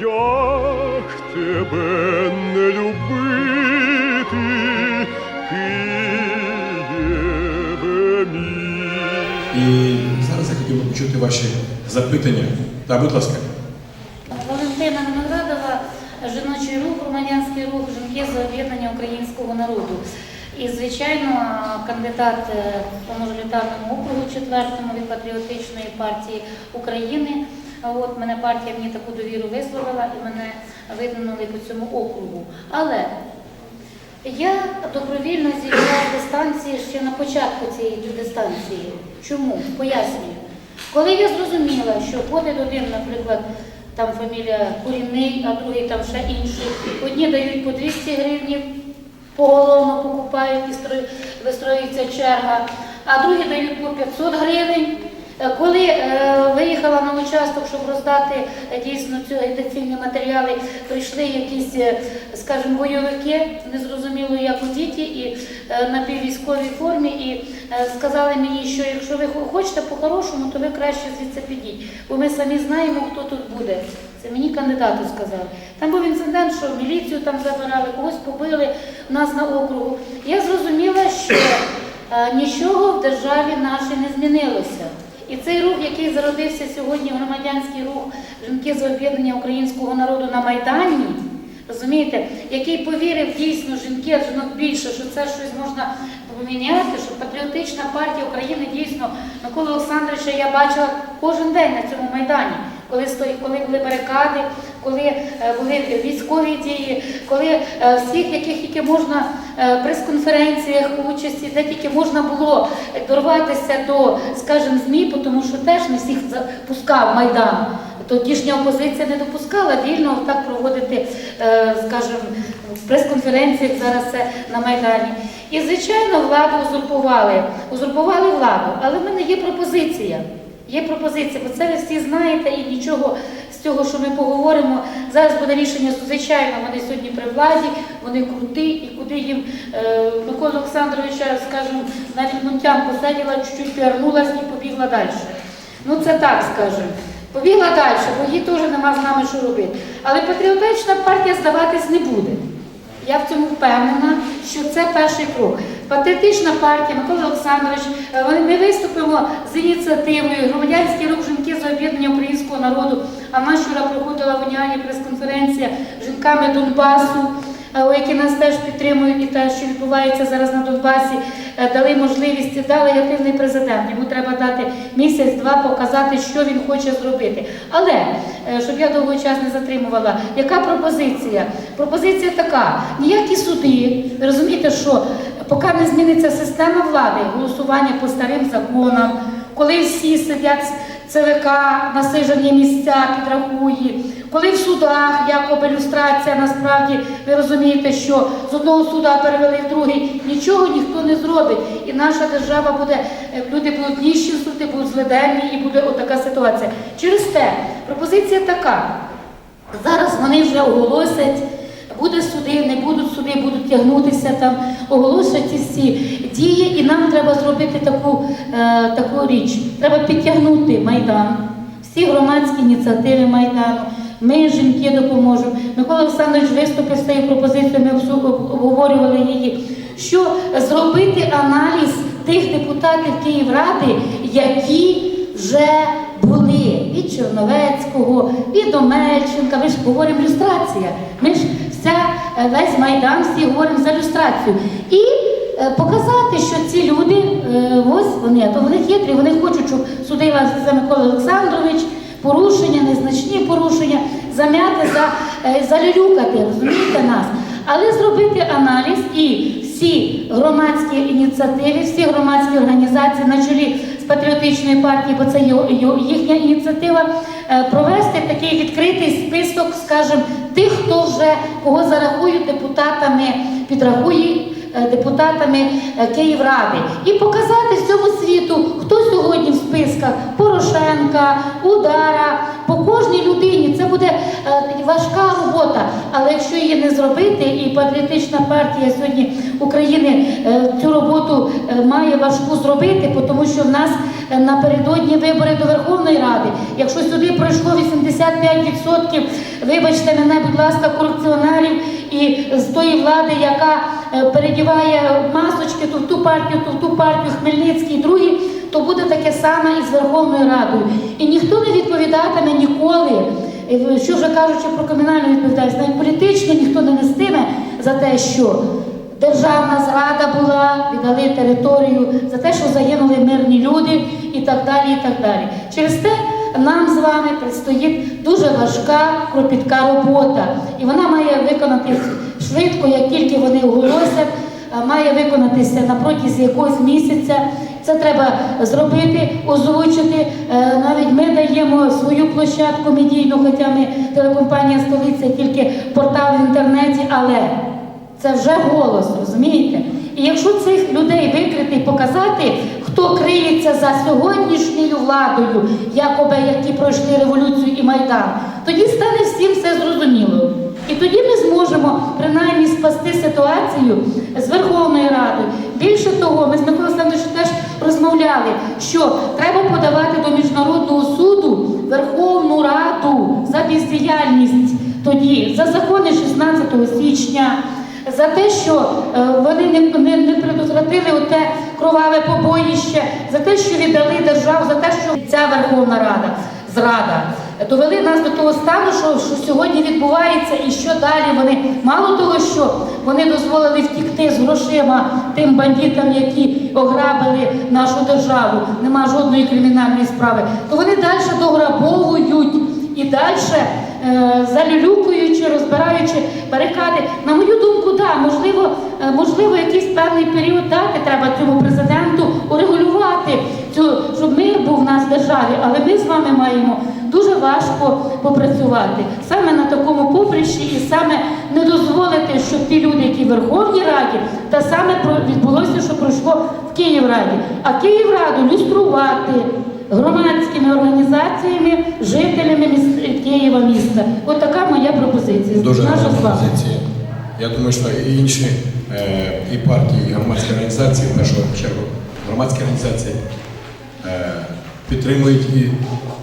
Як тебе не любити, Києве мій? І зараз я хотів би почути ваші запитання. Так, будь ласка. Валентина Виноградова, жіночий рух, громадянський рух, жінки за об'єднання українського народу. І, звичайно, кандидат е, по мажоритарному округу четвертому від патріотичної партії України. От мене партія мені таку довіру висловила і мене видвинули по цьому округу. Але я добровільно зійшла з дистанції ще на початку цієї дистанції. Чому? Пояснюю. Коли я зрозуміла, що ходить один, наприклад, там фамілія Курінний, а другий там ще інший, одні дають по 200 гривень, поголовно покупають і вистроюється черга, а другі дають по 500 гривень. Е, Коли е, виїхала на участок, щоб роздати е, дійсно ці агітаційні матеріали, прийшли якісь, е, скажімо, бойовики, незрозуміло як одіті, і е, на піввійськовій формі, і е, сказали мені, що якщо ви хочете по-хорошому, то ви краще звідси підіть, бо ми самі знаємо, хто тут буде. Це мені кандидату сказали. Там був інцидент, що міліцію там забирали, когось побили у нас на округу. Я зрозуміла, що е, нічого в державі нашій не змінилося. І цей рух, який зародився сьогодні, громадянський рух жінки за об'єднання українського народу на Майдані, розумієте, який повірив дійсно жінки, жінок більше, що це щось можна поміняти, що патріотична партія України дійсно Микола Олександровича я бачила кожен день на цьому майдані. Коли стої, коли були барикади, коли е, були військові дії, коли е, всіх, яких тільки можна прес-конференціях участі, де тільки можна було дорватися до, скажімо, ЗМІ, тому що теж не всіх запускав Майдан. Тодішня опозиція не допускала вільно так проводити, е, скажімо, прес-конференції, зараз це на Майдані. І, звичайно, владу узурпували. Узурпували владу. Але в мене є пропозиція. Є пропозиція, бо це ви всі знаєте і нічого цього, що ми поговоримо. Зараз буде рішення, звичайно, вони сьогодні при владі, вони круті, і куди їм е, Микола Олександровича, скажімо, навіть мунтям посадила, чуть-чуть повернулася і побігла далі. Ну це так скажемо. Побігла далі, бо їй теж нема з нами що робити. Але патріотична партія здаватись не буде. Я в цьому впевнена, що це перший крок. Патріотична партія, Микола Олександрович, е, ми виступимо з ініціативою громадянський рух жінки за об'єднання українського народу. А в нас вчора проходила в Уніані прес-конференція жінками Донбасу, е, які нас теж підтримують і те, що відбувається зараз на Донбасі, дали можливість, дали активний президент. Йому треба дати місяць-два показати, що він хоче зробити. Але е, щоб я довгий час не затримувала, яка пропозиція? Пропозиція така: ніякі суди, розумієте, що поки не зміниться система влади, голосування по старим законам, коли всі сидять ЦВК, насижені місця підрахує, коли в судах якоби люстрація, насправді ви розумієте, що з одного суда перевели в другий, нічого ніхто не зробить. І наша держава буде, е, люди будуть ніщенствувати, будуть злиденні, і буде отака ситуація. Через те пропозиція така. Зараз вони вже оголосять, буде суди, не будуть суди, будуть тягнутися там, оголосять всі дії, і нам треба зробити таку, е, таку річ. Треба підтягнути Майдан, всі громадські ініціативи Майдану. Ми, жінки, допоможемо. Микола Олександрович виступив з цією пропозицією, ми всю обговорювали її. Що зробити аналіз тих депутатів Київради, які вже були від Черновецького, від Омельченка. Ми ж говоримо люстрація. Ми ж вся е, весь майдан всі говоримо за люстрацію. І е, показати, що ці люди, е, ось вони, то вони хитрі, вони хочуть, щоб судила Микола Олександрович. Порушення, незначні порушення, зам'яти, за, е, залюлюкати, розумієте нас. Але зробити аналіз і всі громадські ініціативи, всі громадські організації на чолі з патріотичною партією, бо це їхня ініціатива, е, провести такий відкритий список, скажімо, тих, хто вже кого зарахують депутатами, підрахують е, депутатами е, Київради, і показати всьому світу, хто сьогодні в списках Порошенка, Удара, по кожній людині. Це буде е, важка робота. Але якщо її не зробити, і патріотична партія сьогодні України е, цю роботу е, має важку зробити, тому що в нас е, напередодні вибори до Верховної Ради. Якщо сюди пройшло 85%, вибачте мене, будь ласка, корупціонерів і з тої влади, яка е, передіває масочки то в ту партію, то в ту партію, Хмельницький, другий, то буде таке саме і з Верховною Радою. І ніхто не відповідатиме ніколи. Що вже кажучи про кримінальну відповідальність, навіть політично ніхто не нестиме за те, що державна зрада була, віддали територію, за те, що загинули мирні люди і так далі. і так далі. Через те нам з вами предстоїть дуже важка, кропітка робота. І вона має виконатись швидко, як тільки вони оголосять, має виконатися на протязі якогось місяця. Це треба зробити, озвучити. Е, Навіть ми даємо свою площадку медійну, хоча ми телекомпанія столиця, тільки портал в інтернеті, але це вже голос, розумієте? І якщо цих людей викрити і показати, хто криється за сьогоднішньою владою, якоби які пройшли революцію і майдан, тоді стане всім все зрозуміло. І тоді ми зможемо принаймні спасти ситуацію з Верховною Радою. Більше того, ми з Миколою Олександровичем теж розмовляли, що треба подавати до міжнародного суду Верховну Раду за бездіяльність тоді, за закони 16 січня, за те, що е, вони не, не, не предотвратили оте кроваве побоїще, за те, що віддали державу, за те, що ця Верховна Рада зрада довели нас до того стану, що, що сьогодні відбувається, і що далі. Вони мало того, що вони дозволили втікти з грошима тим бандитам, які ограбили нашу державу, нема жодної кримінальної справи, то вони далі дограбовують і далі е, залюлюкуючи, розбираючи барикади. На мою думку, да, можливо, е, можливо, якийсь певний період дати треба цьому президенту урегулювати цю, щоб мир був в нас в державі, але ми з вами маємо дуже важко попрацювати саме на такому поприщі і саме не дозволити, щоб ті люди, які в Верховній Раді, та саме про- відбулося, що пройшло в Київраді. А Київраду люструвати громадськими організаціями, жителями міс- Києва міста. От така моя пропозиція. Дуже Наша гарна пропозиція. Я думаю, що і інші е, і партії, і громадські організації, в першу чергу громадські організації е, підтримують і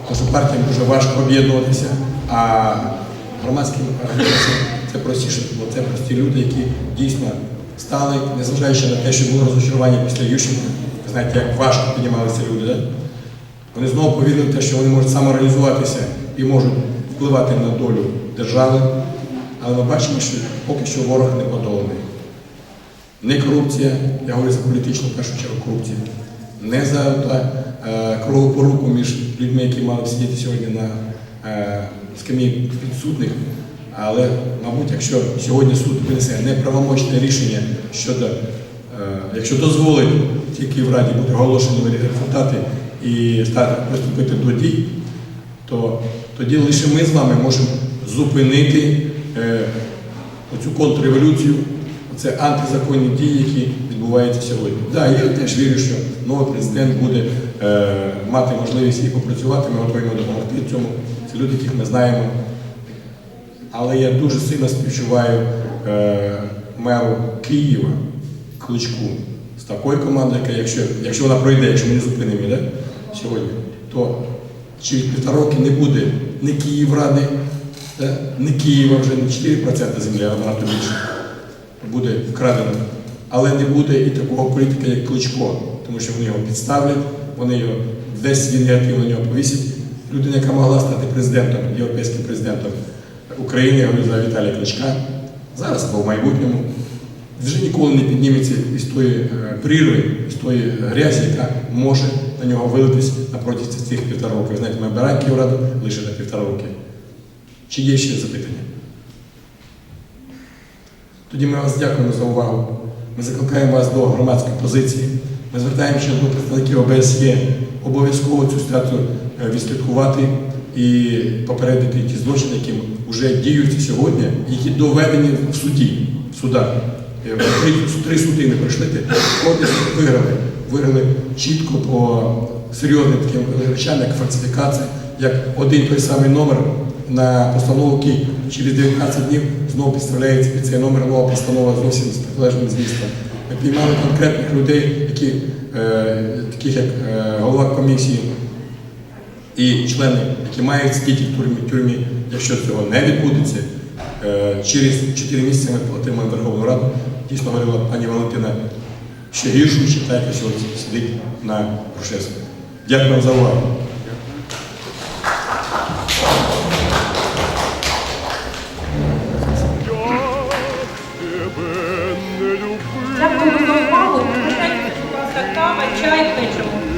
тому що партіям дуже важко об'єднуватися, а громадські організації це простіше, бо це прості люди, які дійсно стали, незважаючи на те, що було розочарування після Ющенка. Ви знаєте, як важко піднімалися люди. Да? Вони знову повірили в те, що вони можуть самоорганізуватися і можуть впливати на долю держави. Але ми бачимо, що поки що ворог не подоланий. Не корупція, я говорю за політичну в першу чергу корупцію, не за е, кровопоруку між людьми, які мали сидіти сьогодні на е, скам'ї підсудних. Але, мабуть, якщо сьогодні суд винесе неправомочне рішення щодо, е, якщо дозволить тільки в Раді бути оголошені результати і приступити до дій, то тоді лише ми з вами можемо зупинити е, оцю контрреволюцію, це антизаконні дії, які відбуваються сьогодні. Да, я теж вірю, що новий президент буде е, мати можливість і попрацювати, ми готові допомогти цьому. Це люди, яких ми знаємо. Але я дуже сильно співчуваю е, меру Києва Кличку з такою командою, яка, якщо, якщо вона пройде, якщо ми не зупинимо да, сьогодні, то через півтора роки не буде ні Київради, да, ні Києва вже не 4% землі, а набагато більше буде вкрадено. Але не буде і такого політика, як Кличко, тому що вони його підставлять, вони його десь він негативно на нього повісять. Людина, яка могла стати президентом, європейським президентом України, я говорю за Віталія Кличка, зараз або в майбутньому, вже ніколи не підніметься із тої е, прірви, з тої грязі, яка може на нього вилитись на протязі цих півтора року. Ви знаєте, ми обираємо Київраду лише на півтора роки. Чи є ще запитання? Тоді ми вас дякуємо за увагу. Ми закликаємо вас до громадської позиції. Ми звертаємося до представників ОБСЄ обов'язково цю статтю е, відслідкувати і попередити ті злочини, які вже діються сьогодні, які доведені в суді, в судах. Е, Три, суди ми пройшли, кожен виграли. Виграли чітко по серйозним таким речам, як фальсифікація, як один той самий номер на постанову, який через 19 днів знову підставляється під цей номер нова постанова зовсім з протилежним змістом. Ми піймали конкретних людей, які, е, таких як е, голова комісії і члени, які мають сидіти в тюрмі, тюрмі, якщо цього не відбудеться, е, через 4 місяці ми отримаємо Верховну Раду. Дійсно говорила пані Валентина, ще гіршу, ніж що сидить на Грушевському. Дякую вам за увагу. Дякую за увагу. Чай, печиво.